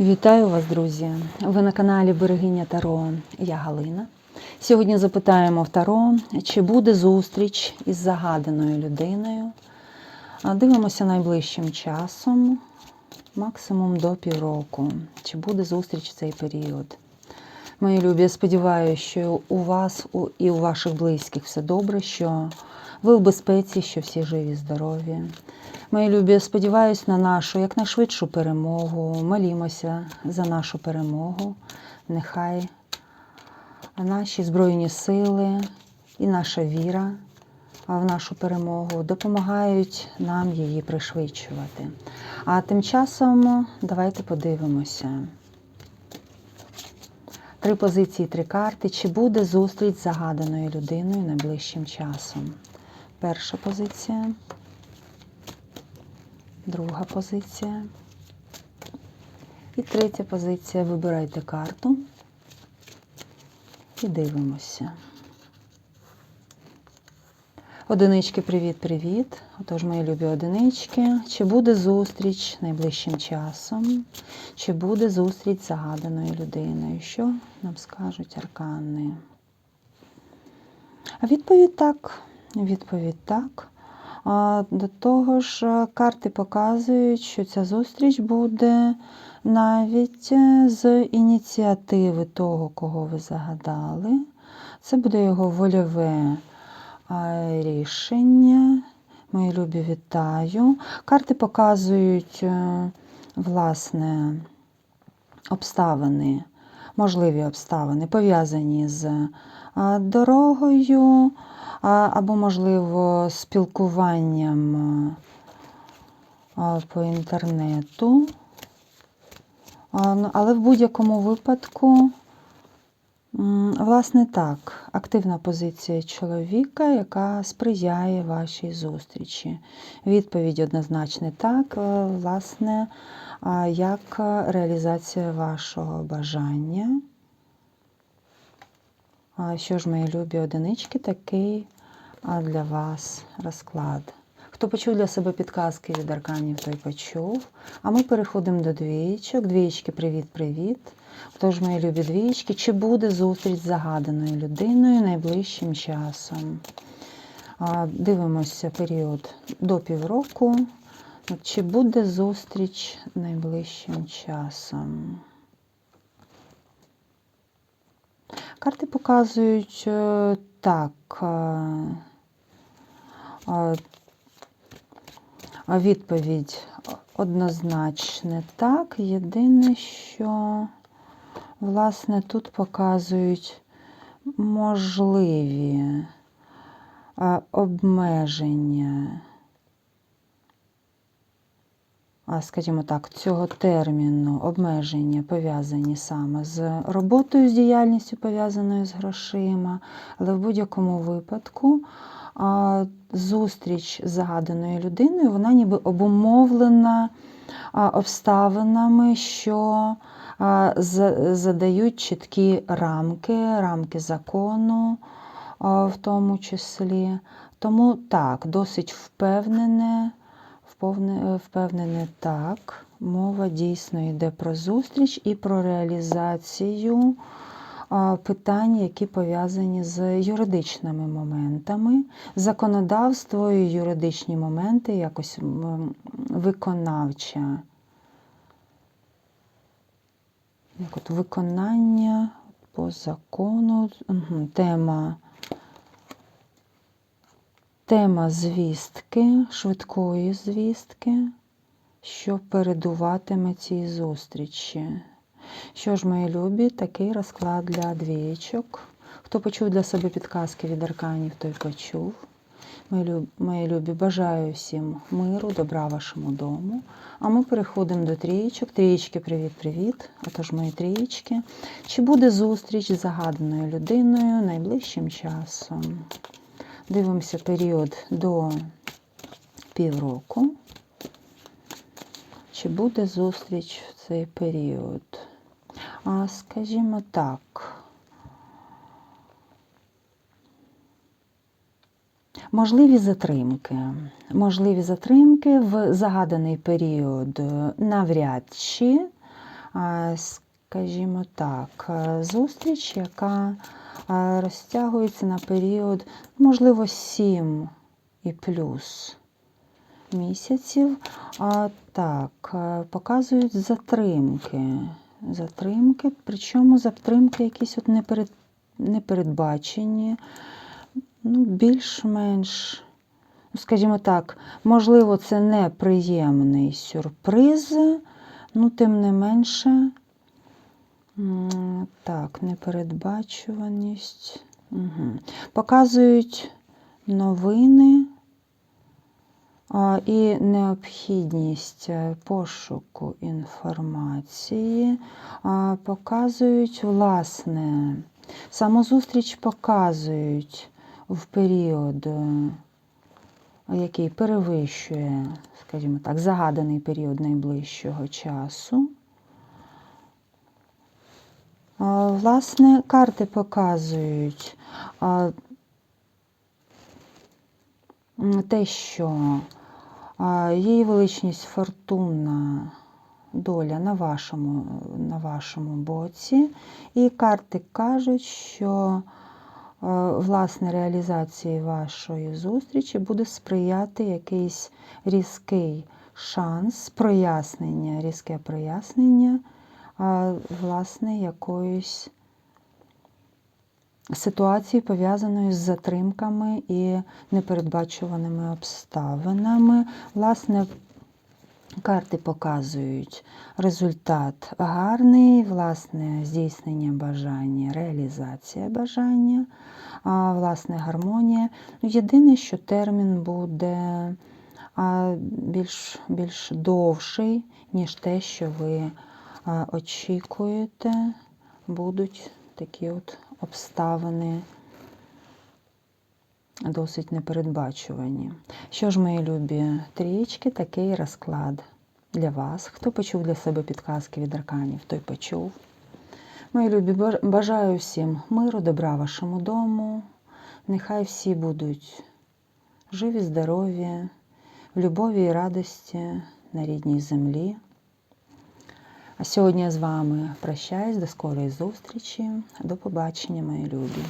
Вітаю вас, друзі! Ви на каналі Берегиня Таро. Я Галина. Сьогодні запитаємо в Таро, чи буде зустріч із загаданою людиною. Дивимося найближчим часом, максимум до півроку. Чи буде зустріч в цей період? Мої любі, я сподіваюся, що у вас і у ваших близьких все добре, що ви в безпеці, що всі живі, здорові. Мої любі, сподіваюся на нашу якнайшвидшу перемогу. Молімося за нашу перемогу. Нехай наші Збройні сили і наша віра в нашу перемогу допомагають нам її пришвидшувати. А тим часом давайте подивимося. Три позиції, три карти. Чи буде зустріч з загаданою людиною найближчим часом? Перша позиція. Друга позиція. І третя позиція. Вибирайте карту. І дивимося. Одинички, привіт-привіт. Отож, мої любі одинички. Чи буде зустріч найближчим часом? Чи буде зустріч з загаданою людиною? Що нам скажуть аркани? А відповідь так. Відповідь так. До того ж, е, карти показують, що ця зустріч буде навіть е, з ініціативи того, кого ви загадали. Це буде його вольове рішення. Мої любі, вітаю. Карти показують, е, власне, обставини, можливі обставини, пов'язані з дорогою або, можливо, спілкуванням по інтернету. Ну, Але в будь-якому випадку, власне, так, активна позиція чоловіка, яка сприяє вашій зустрічі. Відповідь однозначно так, е, власне, як реалізація вашого бажання. Що ж, мої любі одинички, такий для вас розклад. Хто почув для себе підказки від арканів, той почув. А ми переходимо до двієчок. Двієчки, привіт-привіт. Тож, мої любі двієчки, чи буде зустріч з загаданою людиною найближчим часом? Дивимося період до півроку. Чи буде зустріч найближчим часом? Карти показують е, так. Відповідь однозначне так. Єдине, що, власне, тут показують можливі обмеження, скажімо так, цього терміну обмеження пов'язані саме з роботою, з діяльністю, пов'язаною з грошима, але в будь-якому випадку зустріч з загаданою людиною, вона ніби обумовлена обставинами, що задають чіткі рамки, рамки закону в тому числі. Тому так, досить впевнене, впевнене так. Мова дійсно йде про зустріч і про реалізацію питань, які пов'язані з юридичними моментами. Законодавство і юридичні моменти якось виконавча. Як от виконання по закону, тема. Тема звістки, швидкої звістки, що передуватиме цій зустрічі. Що ж, мої любі, такий розклад для двієчок. Хто почув для себе підказки від арканів, той почув. Мої любі, бажаю всім миру, добра вашому дому. А ми переходимо до трієчок. Трієчки, привіт-привіт. Отож, мої трієчки. Чи буде зустріч з загаданою людиною найближчим часом? Дивимося період до півроку. Чи буде зустріч в цей період? А, скажімо так. Можливі затримки. Можливі затримки в загаданий період навряд чи скажімо так, е, зустріч, яка е, розтягується на період, можливо, 7 і плюс місяців. А так, е, показують затримки. Затримки, причому затримки якісь от неперед, непередбачені, ну, більш-менш, ну, скажімо так, можливо, це неприємний сюрприз, ну, тим не менше, так, непередбачуваність. Угу. Показують новини а, і необхідність е, пошуку інформації. А, Показують, власне, самозустріч показують в період, е, який перевищує, скажімо так, загаданий період найближчого часу. Власне, карти показують те, що її величність фортуна доля на вашому, на вашому боці. І карти кажуть, що власне реалізації вашої зустрічі буде сприяти якийсь різкий шанс, прояснення, різке прояснення власне якоїсь ситуації, пов'язаної з затримками і непередбачуваними обставинами. Власне, карти показують результат гарний, власне, здійснення бажання, реалізація бажання, власне, гармонія. Ну, Єдине, що термін буде більш, більш довший, ніж те, що ви очікуєте, будуть такі от обставини досить непередбачувані. Що ж, мої любі трієчки, такий розклад для вас. Хто почув для себе підказки від арканів, той почув. Мої любі, бажаю всім миру, добра вашому дому. Нехай всі будуть живі, здорові, в любові і радості на рідній землі. А сьогодні я з вами прощаюсь. До скорої зустрічі. До побачення, мої любі.